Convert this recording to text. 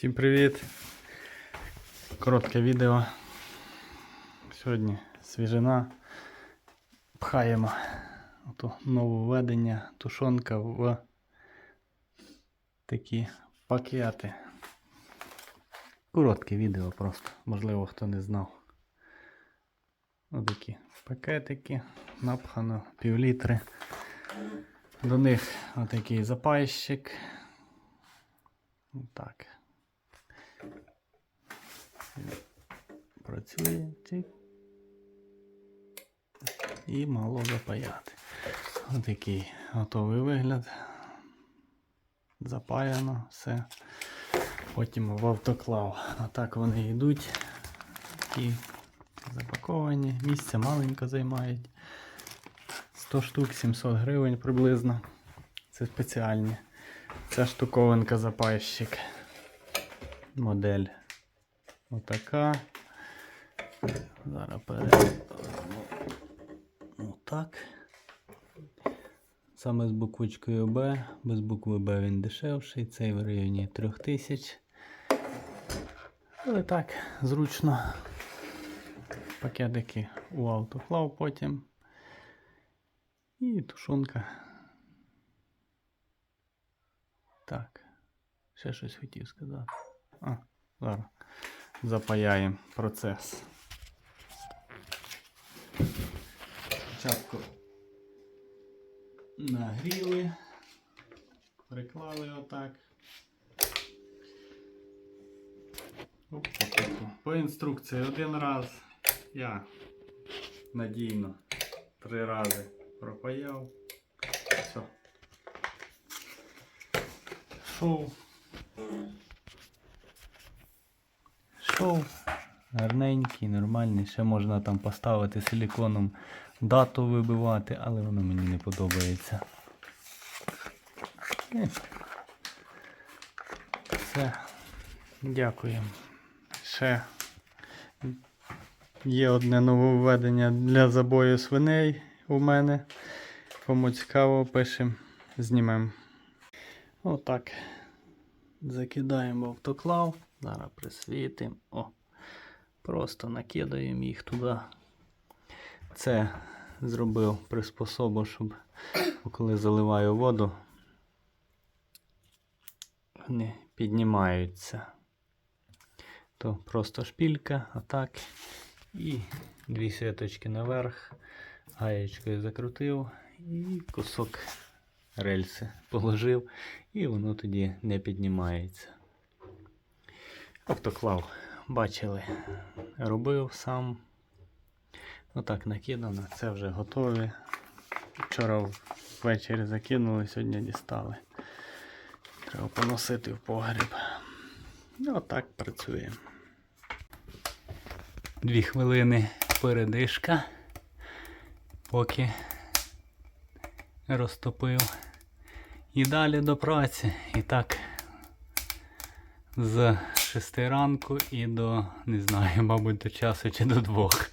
Всім привіт! Коротке відео. Сьогодні свіжина. Пхаємо ото нововведення тушонка в такі пакети. Коротке відео просто, можливо, хто не знав. Отакі пакетики, напхано пів літри. До них отакий запайщик. Так. Працює чик. І мало запаяти. Отакий готовий вигляд. Запаяно все. Потім в автоклав. Отак вони йдуть. І запаковані. Місця маленько займають. 100 штук 700 гривень приблизно. Це спеціальні. Ця штуковинка запайщик. Модель отака. Зараз перевернемо. Отак. Саме з буквочкою Б. Без букви Б він дешевший. Цей в районі 3000. Але так, зручно. Пакетики у автоклав потім. І тушонка. Так. Ще щось хотів сказати. А, зараз запаяємо процес. Спочатку нагріли, приклали отак. Оп, отак. По інструкції один раз. Я надійно три рази пропаяв. Все. Шов. Шов. Гарненький, нормальний. Ще можна там поставити силіконом дату вибивати, але воно мені не подобається. Е. Все. Дякую. Ще є одне нововведення для забою свиней у мене. Кому цікаво, пишемо, знімемо. Отак. Закидаємо автоклав. Зараз присвітимо. О. Просто накидаємо їх туди. Це зробив приспособу, щоб коли заливаю воду, вони піднімаються. То просто шпілька, отак. І дві сіточки наверх. Гаєчкою закрутив і кусок рельси положив, і воно тоді не піднімається. Автоклав, бачили, робив сам. Отак накидано, це вже готові. Вчора ввечері закинули, сьогодні дістали. Треба поносити в погріб. Отак працює. Дві хвилини передишка, поки розтопив. І далі до праці. І так з 6 ранку і до, не знаю, мабуть, до часу чи до двох.